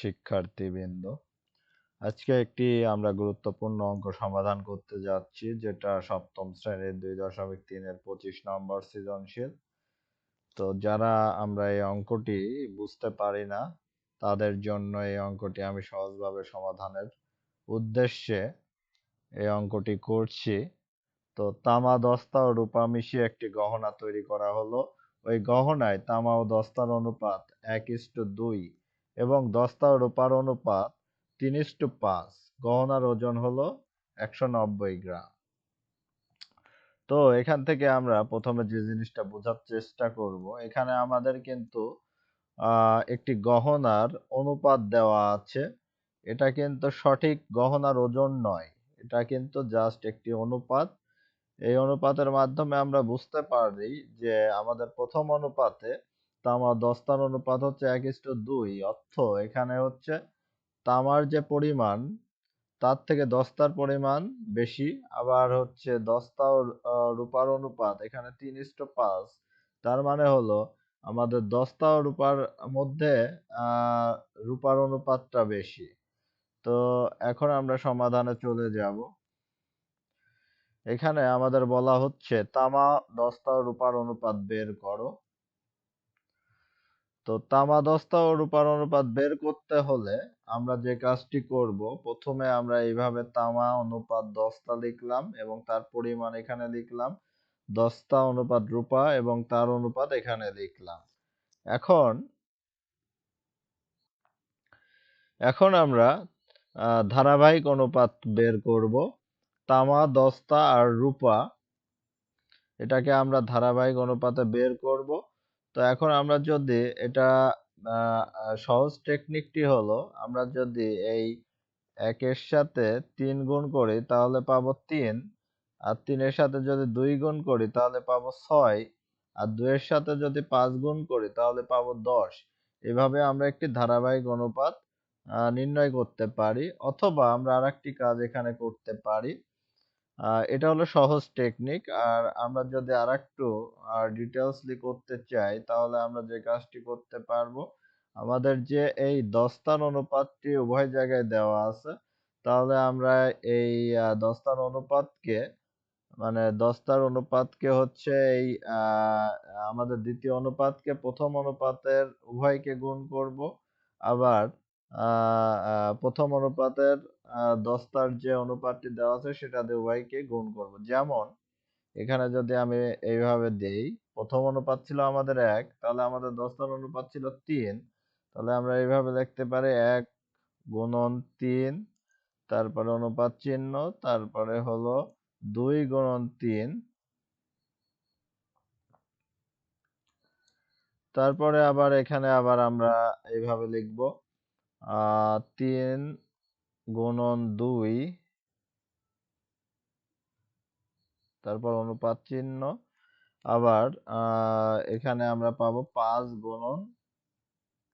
শিক্ষার্থীবৃন্দ। আজকে একটি আমরা গুরুত্বপূর্ণ অঙ্ক সমাধান করতে যাচ্ছি, যেটা সপ্তম শ্রেণির দুই দশমিক তিনের পঁচিশ নম্বর সৃজনশীল। তো যারা আমরা এই অঙ্কটি বুঝতে পারি না, তাদের জন্য এই অঙ্কটি আমি সহজভাবে সমাধানের উদ্দেশ্যে এই অঙ্কটি করছি। তো তামা দস্তা ও রূপা মিশিয়ে একটি গহনা তৈরি করা হলো। ওই গহনায় তামা ও দস্তার অনুপাত এক ইস্টু দুই। এবং দস্তা রূপার অনুপাত তিন টু পাঁচ। গহনার ওজন হলো একশো নব্বই গ্রাম। তো এখান থেকে আমরা প্রথমে যে জিনিসটা বোঝার চেষ্টা করব, এখানে আমাদের কিন্তু একটি গহনার অনুপাত দেওয়া আছে। এটা কিন্তু সঠিক গহনার ওজন নয়। এটা কিন্তু জাস্ট একটি অনুপাত। এই অনুপাতের মাধ্যমে আমরা বুঝতে পারি যে আমাদের প্রথম অনুপাতে তামা দস্তার অনুপাত হচ্ছে এক ইস্টু দুই, অর্থ এখানে হচ্ছে তামার যে পরিমাণ, তার থেকে দস্তার পরিমাণ বেশি, আবার হচ্ছে দস্তা ও রূপার অনুপাত এখানে তিন ইস্টু পাঁচ, তার মানে হলো আমাদের দস্তা ও রূপার মধ্যে রূপার অনুপাতটা বেশি। তো এখন আমরা সমাধানে চলে যাব। এখানে আমাদের বলা হচ্ছে তামা, দস্তা রূপার অনুপাত বের করো। তো তামা দস্তা ও রূপার অনুপাত বের করতে হলে আমরা যে কাজটি করব, প্রথমে আমরা এইভাবে তামা অনুপাত দস্তা লিখলাম এবং তার পরিমাণ এখানে লিখলাম, দস্তা অনুপাত রূপা এবং তার অনুপাত এখানে লিখলাম। এখন এখন আমরা ধারাবাহিক অনুপাত বের করব, তামা, দস্তা আর রূপা। এটাকে আমরা ধারাবাহিক অনুপাতে বের করব। তো এখন আমরা যদি এটা সহজ টেকনিকটি হলো, আমরা যদি এই একের সাথে তিন গুণ করি, তাহলে পাবো তিন। আর তিনের সাথে যদি দুই গুণ করি, তাহলে পাবো ছয়। আর দুইয়ের সাথে যদি পাঁচ গুণ করি, তাহলে পাবো দশ। এভাবে আমরা একটি ধারাবাহিক অনুপাত নির্ণয় করতে পারি, অথবা আমরা আরেকটি কাজ এখানে করতে পারি। এটা হলো সহজ টেকনিক আর আমরা যদি আর একটু ডিটেলসলি করতে চাই, তাহলে আমরা যে কাজটি করতে পারব, আমাদের যে এই দস্তার অনুপাতটি উভয় জায়গায় দেওয়া আছে, তাহলে আমরা এই দস্তার অনুপাতকে মানে দস্তার অনুপাতকে হচ্ছে এই আমাদের দ্বিতীয় অনুপাতকে প্রথম অনুপাতের উভয়কে গুণ করব। আবার প্রথম অনুপাতের দস্তার যে অনুপাতটি দেওয়া আছে সেটা দিয়ে উভয়কে গুণ করব। যেমন, এখানে যদি আমি এইভাবে দেই, প্রথম অনুপাত ছিল আমাদের এক, তাহলে আমাদের দস্তার অনুপাত ছিল তিন। তাহলে আমরা এইভাবে লিখতে পারি, এক গুণন তিন, তারপরে অনুপাত চিহ্ন, তারপরে হলো দুই গুণন তিন। তারপরে আবার এখানে আবার আমরা এইভাবে লিখব তিন গুণন দুই, তারপর অনুপাত চিহ্ন। আবার এখানে আমরা পাবো পাঁচ গুণন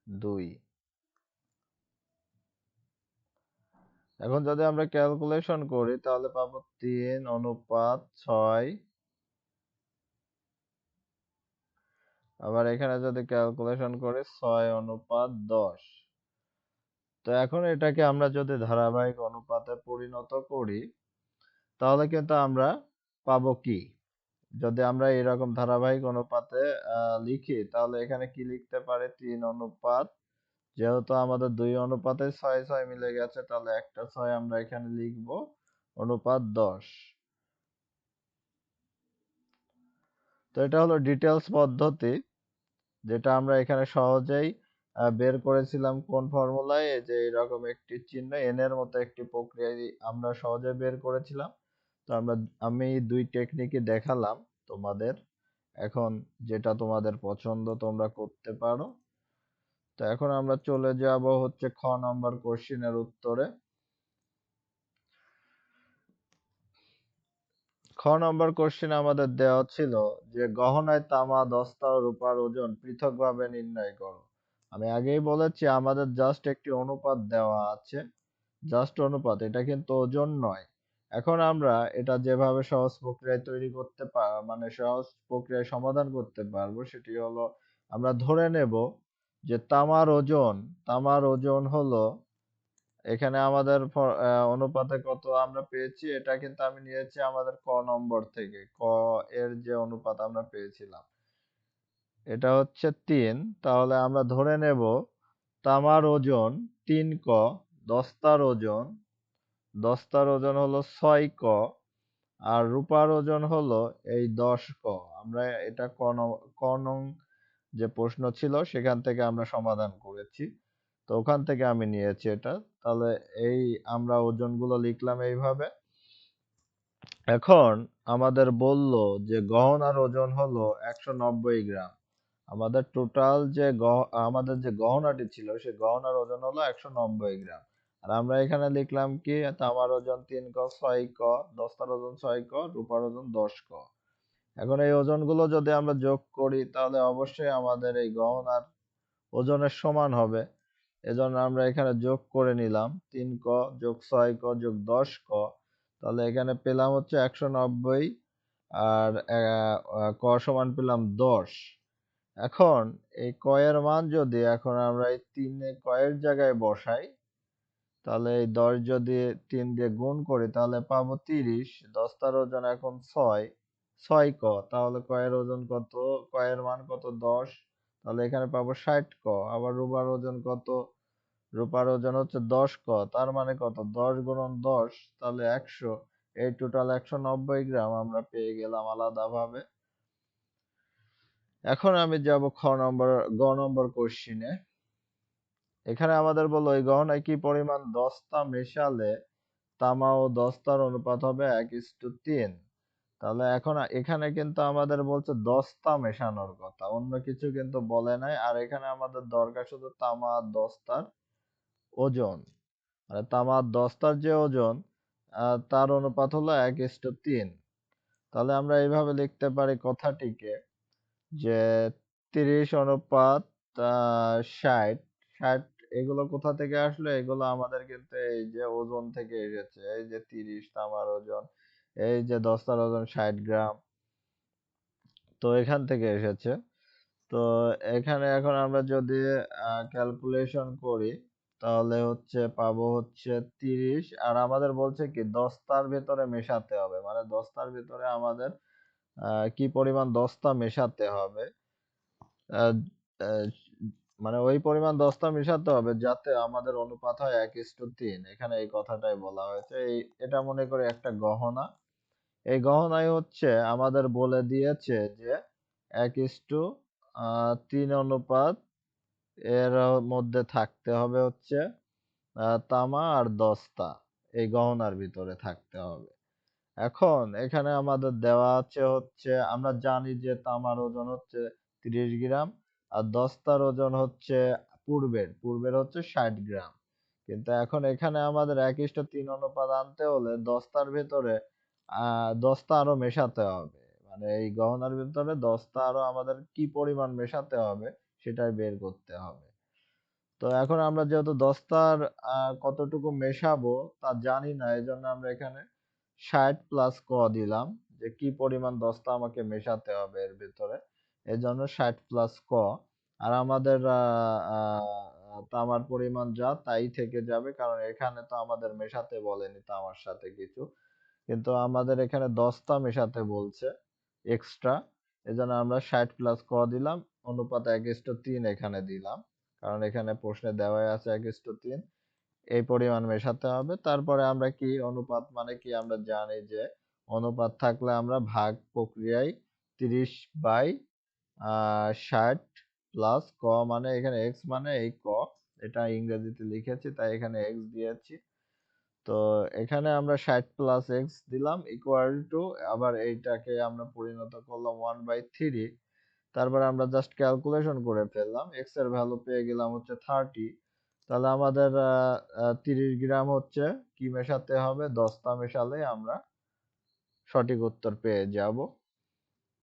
দুই। এখন যদি আমরা ক্যালকুলেশন করি, তাহলে পাবো তিন অনুপাত ছয়। আবার এখানে যদি ক্যালকুলেশন করি, ছয় অনুপাত দশ। তো এখন এটাকে আমরা যদি ধারাবাহিক অনুপাতে পরিণত করি, তাহলে কিন্তু আমরা পাবো কি? যদি আমরা এরকম ধারাবাহিক অনুপাতে লিখি, তাহলে এখানে কি লিখতে পারে? তিন অনুপাত। যেহেতু আমাদের দুই অনুপাতে ছয় ছয় মিলে গেছে, তাহলে একটা ছয় আমরা এখানে লিখব। অনুপাত দশ। তো এটা হলো ডিটেলস পদ্ধতি, যেটা আমরা এখানে সহজেই বের করেছিলাম কোন ফর্মুলায়? যে এরকম একটি চিহ্ন এন এর মতো একটি প্রক্রিয়া আমরা সহজে বের করেছিলাম। তো আমরা, আমি দুই টেকনিকে দেখালাম তোমাদের। এখন যেটা তোমাদের পছন্দ তোমরা করতে পারো। তো এখন আমরা চলে যাব হচ্ছে খ নাম্বার কোশ্চিনের উত্তরে। খ নম্বর কোশ্চেন আমাদের দেওয়া ছিল যে, গহনায় তামা, দস্তা ও রূপার ওজন পৃথকভাবে নির্ণয় করো। আমি আগেই বলেছি, আমাদের জাস্ট একটি অনুপাত দেওয়া আছে। জাস্ট অনুপাত, এটা কিন্তু ওজন নয়। এখন আমরা এটা যেভাবে সহজ প্রক্রিয়ায় তৈরি করতে মানে সহজ প্রক্রিয়ায় সমাধান করতে পারব, সেটি হলো আমরা ধরে নেব যে তামার ওজন তামার ওজন হলো, এখানে আমাদের অনুপাতে কত আমরা পেয়েছি, এটা কিন্তু আমি নিয়েছি আমাদের ক নম্বর থেকে, ক এর যে অনুপাত আমরা পেয়েছিলাম। এটা হচ্ছে তিন। তাহলে আমরা ধরে নেব তামার ওজন তিন ক, দস্তার ওজন দস্তার ওজন হলো ছয় ক, আর রূপার ওজন হলো এই দশ ক। আমরা এটা ক নং- যে প্রশ্ন ছিল, সেখান থেকে আমরা সমাধান করেছি। তো ওখান থেকে আমি নিয়েছি এটা। তাহলে এই আমরা ওজনগুলো লিখলাম এইভাবে। এখন আমাদের বলল যে গহনার ওজন হলো একশো নব্বই গ্রাম। আমাদের টোটাল যে আমাদের যে গহনাটি ছিল, সেই গহনার ওজন হলো একশো নব্বই গ্রাম। আর আমরা এখানে লিখলাম কি, তামার ওজন তিন ক, ছয় ক, দস্তার ওজন ছয় ক, রূপার ওজন দশ ক। এখন এই ওজনগুলো যদি আমরা যোগ করি, তাহলে অবশ্যই আমাদের এই গহনার ওজনের সমান হবে। এজন্য আমরা এখানে যোগ করে নিলাম, তিন ক যোগ ছয় ক যোগ দশ ক। তাহলে এখানে পেলাম হচ্ছে একশো নব্বই, আর ক সমান পেলাম দশ। এখন এই কয়ের মান যদি এখন আমরা এই তিনে কয়ের জায়গায় বসাই, তাহলে এই দশ যদি তিন দিয়ে গুণ করি, তাহলে পাবো তিরিশ, দশটার ওজন এখন ছয় ছয় ক, তাহলে কয়ের ওজন কত, কয়ের মান কত দশ, তাহলে এখানে পাবো ষাট ক, আবার রূপার ওজন কত, রূপার ওজন হচ্ছে দশ ক, তার মানে কত, দশ গুণন দশ, তাহলে একশো, এই টোটাল একশো নব্বই গ্রাম আমরা পেয়ে গেলাম আলাদাভাবে। এখন আমি যাব খ নম্বর, গ নম্বর কোশ্চিনে এখানে আমাদের বলল, এই গহনায় কি পরিমাণ দস্তা মেশালে তামা ও দস্তার অনুপাত হবে এক ইস্টু তিন? তাহলে এখন এখানে কিন্তু আমাদের বলছে দস্তা মেশানোর কথা, অন্য কিছু কিন্তু বলে নাই। আর এখানে আমাদের দরকার শুধু তামা দস্তার ওজন। মানে তামা দস্তার যে ওজন তার অনুপাত হলো এক ইস্টু তিন। তাহলে আমরা এইভাবে লিখতে পারি কথাটিকে। যে তিরিশ অনুপাত ষাট ষাট এগুলো কোথা থেকে আসলো? এগুলো আমাদের কিন্তু এই যে ওজন থেকে এসেছে। এই যে তিরিশ তামার ওজন, এই যে দস্তার ওজন, ষাট গ্রাম। তো এখান থেকে এসেছে। তো এখানে এখন আমরা যদি ক্যালকুলেশন করি, তাহলে হচ্ছে পাবো হচ্ছে তিরিশ। আর আমাদের বলছে কি দস্তার ভেতরে মেশাতে হবে। মানে দস্তার ভেতরে আমাদের কি পরিমাণ দস্তা মেশাতে হবে? মানে ওই পরিমাণ দস্তা মেশাতে হবে যাতে আমাদের অনুপাত হয় এক ইস্টু তিন। এখানে এই কথাটাই বলা হয়েছে। এই, এটা মনে করে একটা গহনা। এই গহনায় হচ্ছে আমাদের বলে দিয়েছে যে এক ইস্টু তিন অনুপাত এর মধ্যে থাকতে হবে হচ্ছে তামা আর দস্তা। এই গহনার ভিতরে থাকতে হবে। এখন এখানে আমাদের দেওয়া আছে হচ্ছে, আমরা জানি যে তামার ওজন হচ্ছে তিরিশ গ্রাম আর দস্তার ওজন হচ্ছে পূর্বের পূর্বের হচ্ছে ষাট গ্রাম। কিন্তু এখন এখানে আমাদের এক তিন অনুপাত আনতে হলে দস্তার ভেতরে দস্তা আরও মেশাতে হবে। মানে এই গহনার ভেতরে দস্তা আরও আমাদের কি পরিমাণ মেশাতে হবে সেটাই বের করতে হবে। তো এখন আমরা যেহেতু দস্তার কতটুকু মেশাবো তা জানি না এই জন্য আমরা এখানে ষাট প্লাস ক দিলাম, যে কি পরিমাণ দস্তা আমাকে মেশাতে হবে এর ভিতরে এই জন্য ষাট প্লাস ক। আর আমাদের তামার পরিমাণ যা তাই থেকে যাবে, কারণ এখানে তো আমাদের মেশাতে বলেনি তামার সাথে কিছু। কিন্তু আমাদের এখানে দস্তা মেশাতে বলছে এক্সট্রা এজন্য আমরা ষাট প্লাস ক দিলাম, অনুপাত এক ইস্টু তিন এখানে দিলাম, কারণ এখানে প্রশ্নে দেওয়াই আছে এক ইস্টু তিন। এই পরিমাণ মেশাতে হবে। তারপরে আমরা কি অনুপাত মানে কি আমরা জানি যে অনুপাত থাকলে আমরা ভাগ প্রক্রিয়ায় তিরিশ বাই ষাট প্লাস ক মানে এখানে এক্স মানে এই ক। এটা ইংরেজিতে লিখেছি, তাই এখানে এক্স দিয়েছি। তো এখানে আমরা ষাট প্লাস এক্স দিলাম ইকুয়াল টু আবার এইটাকে আমরা পরিণত করলাম ওয়ান বাই থ্রি তারপরে আমরা জাস্ট ক্যালকুলেশন করে ফেললাম এক্সের ভ্যালু পেয়ে গেলাম হচ্ছে থার্টি তাহলে আমাদের তিরিশ গ্রাম হচ্ছে কি মেশাতে হবে? দস্তা মেশালে আমরা সঠিক উত্তর পেয়ে যাব।